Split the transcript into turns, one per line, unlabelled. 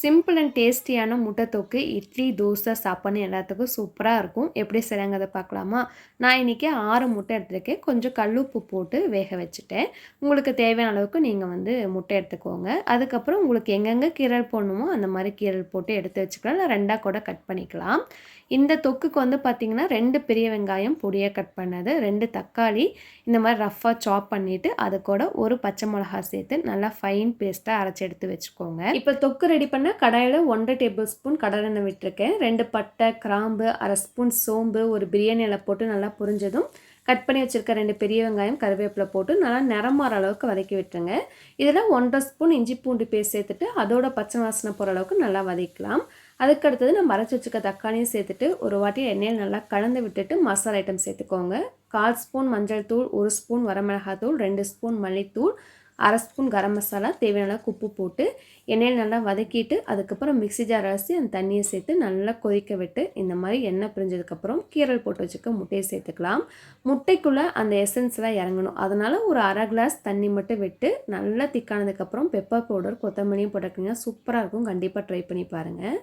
Simple and டேஸ்டியான முட்டை தொக்கு இட்லி தோசை சாப்பாடு எல்லாத்துக்கும் சூப்பராக இருக்கும். எப்படி செய்கிறாங்கிறத பார்க்கலாமா? நான் இன்றைக்கி ஆறு முட்டை எடுத்துருக்கேன். கொஞ்சம் கல்லுப்பு போட்டு வேக வச்சுட்டேன். உங்களுக்கு தேவையான அளவுக்கு நீங்கள் வந்து முட்டை எடுத்துக்கோங்க. அதுக்கப்புறம் உங்களுக்கு எங்கெங்கே கீரல் போடணுமோ அந்த மாதிரி கீரல் போட்டு எடுத்து வச்சுக்கலாம். இல்லை ரெண்டாக கூட கட் பண்ணிக்கலாம். இந்த தொக்குக்கு வந்து பார்த்திங்கன்னா ரெண்டு பெரிய வெங்காயம் பொடியாக கட் பண்ணது ரெண்டு தக்காளி இந்த மாதிரி ரஃப்பாக சாப் பண்ணிவிட்டு அது கூட ஒரு பச்சை மிளகா சேர்த்து நல்லா ஃபைன் பேஸ்ட்டாக அரைச்சி எடுத்து வச்சுக்கோங்க. இப்போ தொக்கு ரெடி பண்ண கடாயில் ஒன்றரை டேபிள் ஸ்பூன் கடலெண்ணெய் விட்டுருக்கேன். ரெண்டு பட்டை கிராம்பு அரை ஸ்பூன் சோம்பு ஒரு பிரியாணி இலை போட்டு நல்லா புரிஞ்சதும் கட் பண்ணி வச்சுருக்க ரெண்டு பெரிய வெங்காயம் கருவேப்பிலை போட்டு நல்லா நிறம் மாற அளவுக்கு வதக்கி விட்டுருங்க. இதில் ஒன்றரை ஸ்பூன் இஞ்சி பூண்டு பேஸ்ட் சேர்த்துட்டு அதோட பச்சை வாசனை போகிற அளவுக்கு நல்லா வதக்கலாம் அதுக்கு அடுத்தது நம்ம அரைச்சி வச்சுக்க தக்காளியும் சேர்த்துட்டு ஒரு வாட்டி எண்ணெயில் நல்லா கலந்து விட்டுட்டு மசாலா ஐட்டம் சேர்த்துக்கோங்க. கால் ஸ்பூன் மஞ்சள் தூள் ஒரு ஸ்பூன் வரமிளகாய் தூள் ரெண்டு ஸ்பூன் மல்லித்தூள் அரை ஸ்பூன் கரம் மசாலா தேவையான உப்பு போட்டு எண்ணெயில் நல்லா வதக்கிட்டு அதுக்கப்புறம் மிக்சி ஜார் அரைச்சி அந்த தண்ணியை சேர்த்து நல்லா கொதிக்க விட்டு இந்த மாதிரி எண்ணெய் பிரிஞ்சதுக்கப்புறம் கீரல் போட்டு வச்சுக்க முட்டையை சேர்த்துக்கலாம். முட்டைக்குள்ளே அந்த எசன்ஸ்லாம் இறங்கணும். அதனால் ஒரு அரை கிளாஸ் தண்ணி மட்டும் விட்டு நல்லா திக்கானதுக்கப்புறம் பெப்பர் பவுடர் கொத்தமல்லியும் போட்டுக்கிங்க சூப்பராக இருக்கும். கண்டிப்பாக ட்ரை பண்ணி பாருங்கள்